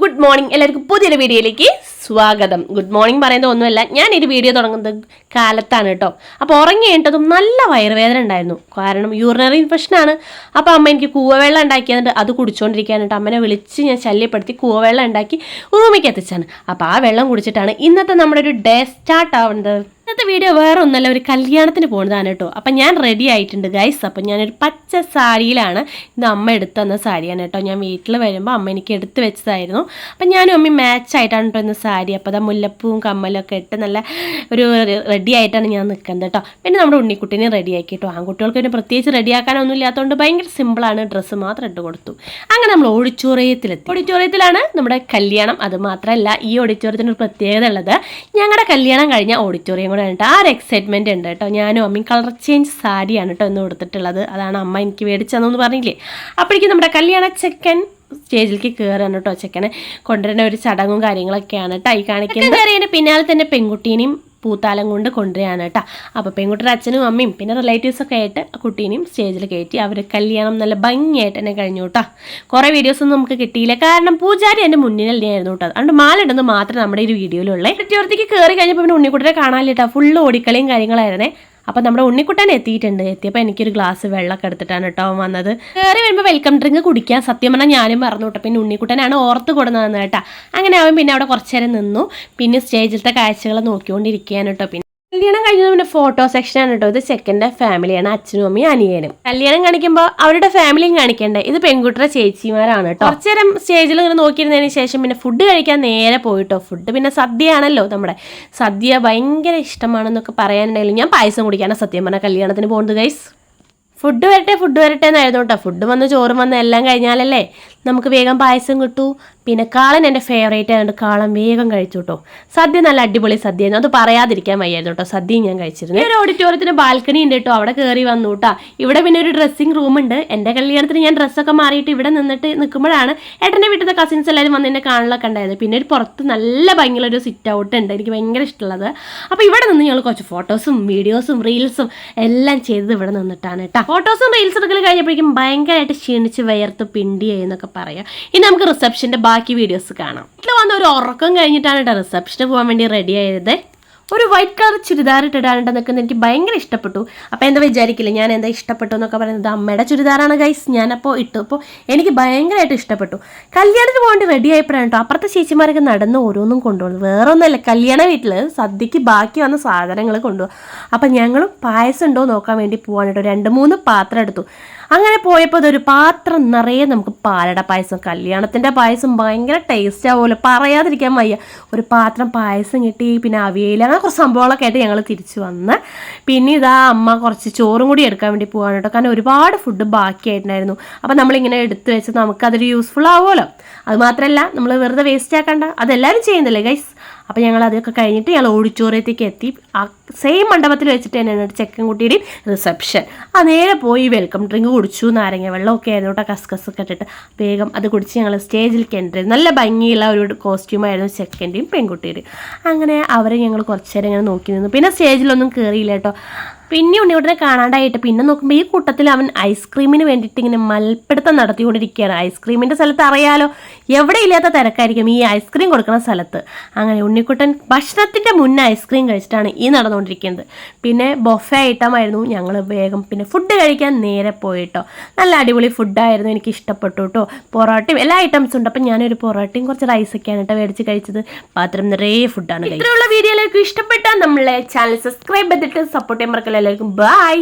Good morning എല്ലാവർക്കും പുതിയൊരു വീഡിയോയിലേക്ക് സ്വാഗതം. ഗുഡ് മോർണിംഗ് പറയുന്നത് ഒന്നുമല്ല ഞാൻ ഒരു വീഡിയോ തുടങ്ങുന്നത് കാലത്താണ് കേട്ടോ. അപ്പോൾ ഉറങ്ങി കഴിഞ്ഞിട്ടതും നല്ല വയറുവേദന ഉണ്ടായിരുന്നു. കാരണം യൂറിനറി ഇൻഫെക്ഷനാണ് അപ്പോൾ അമ്മ എനിക്ക് കൂവവെള്ളം ഉണ്ടാക്കിയതുകൊണ്ട് അത് കുടിച്ചുകൊണ്ടിരിക്കാനായിട്ട് അമ്മനെ വിളിച്ച് ഞാൻ ശല്യപ്പെടുത്തി കൂവവെള്ളം ഉണ്ടാക്കി റൂമിലേക്ക് എത്തിച്ചാണ് അപ്പോൾ ആ വെള്ളം കുടിച്ചിട്ടാണ് ഇന്നത്തെ നമ്മുടെ ഒരു ഡേ സ്റ്റാർട്ട് ആവുന്നത്. ഇന്നത്തെ വീഡിയോ വേറെ ഒന്നല്ല ഒരു കല്യാണത്തിന് പോകുന്നതാണ് കേട്ടോ. അപ്പം ഞാൻ റെഡി ആയിട്ടുണ്ട് ഗൈസ് അപ്പം ഞാനൊരു പച്ച സാരിയിലാണ് ഇത് അമ്മ എടുത്തു തന്ന സാരിയാണ് കേട്ടോ. ഞാൻ വീട്ടിൽ വരുമ്പോൾ അമ്മ എനിക്ക് എടുത്തു വെച്ചതായിരുന്നു. അപ്പം ഞാനും അമ്മ മാച്ച് ആയിട്ടാണ് കേട്ടോ ഇന്ന് സാരി. അപ്പോൾ അതാ മുല്ലപ്പൂവും കമ്മലൊക്കെ ഇട്ട് നല്ല ഒരു റെഡി ആയിട്ടാണ് ഞാൻ നിൽക്കുന്നത് കേട്ടോ പിന്നെ നമ്മുടെ ഉണ്ണിക്കുട്ടീനെ റെഡി ആക്കി കേട്ടോ ആൺകുട്ടികൾക്ക് പിന്നെ പ്രത്യേകിച്ച് റെഡി ആക്കാനൊന്നും ഇല്ലാത്തതുകൊണ്ട് ഭയങ്കര സിമ്പിളാണ് ഡ്രസ്സ് മാത്രം ഇട്ട് കൊടുത്തു. അങ്ങനെ നമ്മൾ ഓഡിറ്റോറിയത്തിലെത്തി ഓഡിറ്റോറിയത്തിലാണ് നമ്മുടെ കല്യാണം. അത് മാത്രമല്ല ഈ ഓഡിറ്റോറിയത്തിനൊരു പ്രത്യേകത ഉള്ളത്. ഞങ്ങളുടെ കല്യാണം കഴിഞ്ഞ ഓഡിറ്റോറിയം ഉണ്ട് ആ ഒരു എക്സൈറ്റ്മെന്റ് ഉണ്ട് കേട്ടോ. ഞാനും അമ്മയും കളർ ചേഞ്ച് സാരിയാണ് കേട്ടോ ഇന്ന് കൊടുത്തിട്ടുള്ളത്. അതാണ് അമ്മ എനിക്ക് മേടിച്ചതെന്ന് പറഞ്ഞില്ലേ? അപ്പോഴേക്കും നമ്മുടെ കല്യാണ ചെക്കൻ സ്റ്റേജിലേക്ക് കയറാണ് കേട്ടോ ചെക്കനെ. കൊണ്ടുവരുന്ന ഒരു ചടങ്ങും കാര്യങ്ങളൊക്കെയാണ് കേട്ടോ ഈ കാണിക്കുന്നത്. പിന്നാലെ തന്നെ പെൺകുട്ടീനെയും പൂത്താലം കൊണ്ട് കൊണ്ടുവരികയാണ് കേട്ടോ. അപ്പോൾ പെൺകുട്ടിയുടെ അച്ഛനും അമ്മയും പിന്നെ റിലേറ്റീവ്സൊക്കെ ആയിട്ട് കുട്ടീനെയും സ്റ്റേജിൽ കയറ്റി അവർ കല്യാണം നല്ല ഭംഗിയായിട്ട് തന്നെ കഴിഞ്ഞു കേട്ടോ. കുറേ വീഡിയോസൊന്നും നമുക്ക് കിട്ടിയില്ല. കാരണം പൂജാരി എന്റെ മുന്നിൽ ആയിരുന്നു കേട്ടോ. അതുകൊണ്ട് മാലിടുന്നത് മാത്രമേ നമ്മുടെ ഈ വീഡിയോയിലുള്ളേ ചുവത്തേക്ക് കയറി കഴിഞ്ഞപ്പോൾ പിന്നെ ഉണ്ണിക്കുട്ടനെ കാണാനില്ല കേട്ടോ. ഫുള്ള് ഓടിക്കളിയും കാര്യങ്ങളായിരുന്നേ. അപ്പം നമ്മുടെ ഉണ്ണിക്കുട്ടൻ എത്തിയിട്ടുണ്ട്. എത്തിയപ്പോൾ എനിക്കൊരു ഗ്ലാസ് വെള്ളമൊക്കെ എടുത്തിട്ടാണ് കേട്ടോ വന്നത്. കയറി വരുമ്പോൾ വെൽക്കം ഡ്രിങ്ക് കുടിക്കാൻ സത്യം പറഞ്ഞാൽ ഞാനും പറഞ്ഞു കേട്ടോ. പിന്നെ ഉണ്ണിക്കുട്ടനാണ് ഓർത്ത് കൊടുന്നതെന്ന് കേട്ടോ. അങ്ങനെ അവൻ പിന്നെ അവിടെ കുറച്ച് നേരം നിന്നു. പിന്നെ സ്റ്റേജിലത്തെ കാഴ്ചകൾ നോക്കിക്കൊണ്ടിരിക്കുകയാണ് കേട്ടോ. പിന്നെ കല്യാണം കഴിഞ്ഞത് പിന്നെ ഫോട്ടോ സെക്ഷനാണ് കേട്ടോ ഇത് ചെക്കന്റെ ഫാമിലിയാണ് അച്ഛനും അമ്മയും അനിയനും. കല്യാണം കാണിക്കുമ്പോൾ അവരുടെ ഫാമിലിയും കാണിക്കണ്ടേ? ഇത് പെൺകുട്ടിയുടെ ചേച്ചിമാരാണ് കേട്ടോ കുറച്ചു നേരം സ്റ്റേജിൽ ഇങ്ങനെ നോക്കിയിരുന്നതിന് ശേഷം പിന്നെ ഫുഡ് കഴിക്കാൻ നേരെ പോയിട്ടോ. ഫുഡ് പിന്നെ സദ്യയാണല്ലോ നമ്മുടെ. സദ്യ ഭയങ്കര ഇഷ്ടമാണെന്നൊക്കെ പറയാനുണ്ടെങ്കിലും ഞാൻ പായസം കുടിക്കാനാണ് സത്യം പറഞ്ഞാൽ കല്യാണത്തിന് പോകുന്നത് ഗൈസ് ഫുഡ് വരട്ടെ ഫുഡ് വരട്ടെ എന്നായിരുന്നു കേട്ടോ ഫുഡ് വന്ന് ചോറും വന്ന് എല്ലാം കഴിഞ്ഞാലല്ലേ നമുക്ക് വേഗം പായസം കിട്ടൂ. പിന്നെ കാളൻ എന്റെ ഫേവറേറ്റ് ആയതുകൊണ്ട് കാളൻ വേഗം കഴിച്ചു കേട്ടോ സദ്യ നല്ല അടിപൊളി സദ്യയായിരുന്നു. അത് പറയാതിരിക്കാൻ വയ്യായിരുന്നു കേട്ടോ. സദ്യയും ഞാൻ കഴിച്ചിരുന്നു. ഒരു ഓഡിറ്റോറിയത്തിന് ബാൽക്കണി ഉണ്ട് കേട്ടോ. അവിടെ കയറി വന്നു കേട്ടോ. ഇവിടെ പിന്നെ ഒരു ഡ്രസ്സിംഗ് റൂം ഉണ്ട്. എന്റെ കല്യാണത്തിന് ഞാൻ ഡ്രസ്സൊക്കെ മാറിയിട്ട് ഇവിടെ നിന്നിട്ട് നിൽക്കുമ്പോഴാണ് ഏട്ടന്റെ വീട്ടിലെ കസിൻസ് എല്ലാവരും വന്ന് എന്നെ കാണലൊക്കെ ഉണ്ടായത്. പിന്നെ ഒരു പുറത്ത് നല്ല ഭയങ്കര ഒരു സിറ്റ് ഔട്ട് ഉണ്ട്. എനിക്ക് ഭയങ്കര ഇഷ്ടമുള്ളത്. അപ്പോൾ ഇവിടെ നിന്ന് ഞങ്ങൾ കുറച്ച് ഫോട്ടോസും വീഡിയോസും റീൽസും എല്ലാം ചെയ്തത് ഇവിടെ നിന്നിട്ടാണ് കേട്ടോ. ഫോട്ടോസും റീൽസ് എടുക്കൽ കഴിഞ്ഞപ്പോഴേക്കും ഭയങ്കരമായിട്ട് ക്ഷീണിച്ച് വയർത്ത് പിണ്ടിയായി എന്നൊക്കെ പറയാം. ഇനി നമുക്ക് റിസപ്ഷന്റെ ബാക്കി വീഡിയോസ് കാണാം. വീട്ടിൽ വന്ന ഒരു ഉറക്കം കഴിഞ്ഞിട്ടാണ് കേട്ടോ റിസപ്ഷന് പോകാൻ വേണ്ടി റെഡി ആയത്. ഒരു വൈറ്റ് കളർ ചുരിദാർ ഇട്ടിടാണ്ട് നിൽക്കുന്നത് എനിക്ക് ഭയങ്കര ഇഷ്ടപ്പെട്ടു. അപ്പോൾ എന്താ വിചാരിക്കില്ല? ഞാൻ എന്താ ഇഷ്ടപ്പെട്ടു എന്നൊക്കെ പറയുന്നത് അമ്മയുടെ ചുരിദാറാണ് ഗൈസ് ഞാനപ്പോൾ ഇട്ടു. അപ്പോൾ എനിക്ക് ഭയങ്കരമായിട്ട് ഇഷ്ടപ്പെട്ടു. കല്യാണത്തിന് പോകേണ്ടി റെഡി ആയപ്പോഴാണ് കേട്ടോ അപ്പുറത്തെ ചേച്ചിമാരൊക്കെ നടന്ന് ഓരോന്നും കൊണ്ടുപോകുന്നത് വേറെ ഒന്നുമല്ല കല്യാണ വീട്ടിൽ സദ്യക്ക് ബാക്കി വന്ന സാധനങ്ങൾ കൊണ്ടുപോകും അപ്പം ഞങ്ങളും പായസം ഉണ്ടോ നോക്കാൻ വേണ്ടി പോകാൻ കേട്ടോ രണ്ട് മൂന്ന് പാത്രം എടുത്തു. അങ്ങനെ പോയപ്പോൾ അതൊരു പാത്രം നിറയെ നമുക്ക് പാലട പായസം കല്യാണത്തിന്റെ പായസം ഭയങ്കര ടേസ്റ്റ് ആവുമല്ലോ പറയാതിരിക്കാൻ വയ്യ. ഒരു പാത്രം പായസം കിട്ടി പിന്നെ അവിയൽ അങ്ങനെ കുറച്ച് സംഭവങ്ങളൊക്കെ ആയിട്ട് ഞങ്ങൾ തിരിച്ചു വന്ന്. പിന്നെ ഇതാ അമ്മ കുറച്ച് ചോറും കൂടി എടുക്കാൻ വേണ്ടി പോകാൻ കേട്ടോ. കാരണം ഒരുപാട് ഫുഡ് ബാക്കിയായിട്ടുണ്ടായിരുന്നു. അപ്പം നമ്മളിങ്ങനെ എടുത്തു വെച്ച് നമുക്കതൊരു യൂസ്ഫുൾ ആവുമല്ലോ. അത് മാത്രമല്ല നമ്മൾ വെറുതെ വേസ്റ്റ് ആക്കണ്ട. അതെല്ലാവരും ചെയ്യുന്നില്ലേ ഗൈസ് അപ്പോൾ ഞങ്ങൾ അതൊക്കെ കഴിഞ്ഞിട്ട് ഞങ്ങൾ ഓഡിറ്റോറിയത്തേക്ക് എത്തി. ആ സെയിം മണ്ഡപത്തിൽ വെച്ചിട്ട് തന്നെയാണ് ചെക്കൻകുട്ടിയുടെയും റിസപ്ഷൻ ആ നേരെ പോയി വെൽക്കം ഡ്രിങ്ക് കുടിച്ചു നാരങ്ങ വെള്ളമൊക്കെ ആയിരുന്നു കേട്ടോ കസ്കസ് ഒക്കെ ഇട്ടിട്ട്. വേഗം അത് കുടിച്ച് ഞങ്ങൾ സ്റ്റേജിലേക്ക് എന്റർ നല്ല ഭംഗിയുള്ള ഒരു കോസ്റ്റ്യൂമായിരുന്നു ചെക്കന്റെയും പെൺകുട്ടിയുടെയും. അങ്ങനെ അവരെ ഞങ്ങൾ കുറച്ച് നേരം ഇങ്ങനെ നോക്കി നിന്നു. പിന്നെ സ്റ്റേജിലൊന്നും കയറിയില്ല കേട്ടോ. പിന്നെ ഉണ്ണിയോട്ടിനെ കാണാണ്ടായിട്ട് പിന്നെ നോക്കുമ്പോൾ ഈ കൂട്ടത്തിൽ അവൻ ഐസ്ക്രീമിന് വേണ്ടിയിട്ട് ഇങ്ങനെ മൽപ്പിടുത്തം നടത്തിക്കൊണ്ടിരിക്കുകയാണ്. ഐസ്ക്രീമിന്റെ സ്ഥലത്ത് അറിയാലോ എവിടെ ഇല്ലാത്ത തിരക്കായിരിക്കും ഈ ഐസ്ക്രീം കൊടുക്കുന്ന സ്ഥലത്ത്. അങ്ങനെ ഉണ്ണിക്കുട്ടൻ ഭക്ഷണത്തിന്റെ മുന്നേ ഐസ്ക്രീം കഴിച്ചിട്ടാണ് ഈ നടന്നുകൊണ്ടിരിക്കുന്നത്. പിന്നെ ബൊഫെ ഐറ്റമായിരുന്നു ഞങ്ങൾ വേഗം പിന്നെ ഫുഡ് കഴിക്കാൻ നേരെ പോയിട്ടോ. നല്ല അടിപൊളി ഫുഡായിരുന്നു എനിക്ക് ഇഷ്ടപ്പെട്ടു കേട്ടോ പൊറോട്ടയും എല്ലാ ഐറ്റംസും ഉണ്ട്. അപ്പം ഞാനൊരു പൊറോട്ടയും കുറച്ച് റൈസൊക്കെയാണ് കേട്ടോ മേടിച്ച് കഴിച്ചത്. പാത്രം നിറയെ ഫുഡാണ് ഇത്രയുള്ള വീഡിയോയിലേക്ക് ഇഷ്ടപ്പെട്ടാൽ നമ്മളെ ചാനൽ സബ്സ്ക്രൈബ് ചെയ്തിട്ട് സപ്പോർട്ട് ചെയ്യാൻ മറക്കല്ല. എല്ലാവർക്കും. ബൈ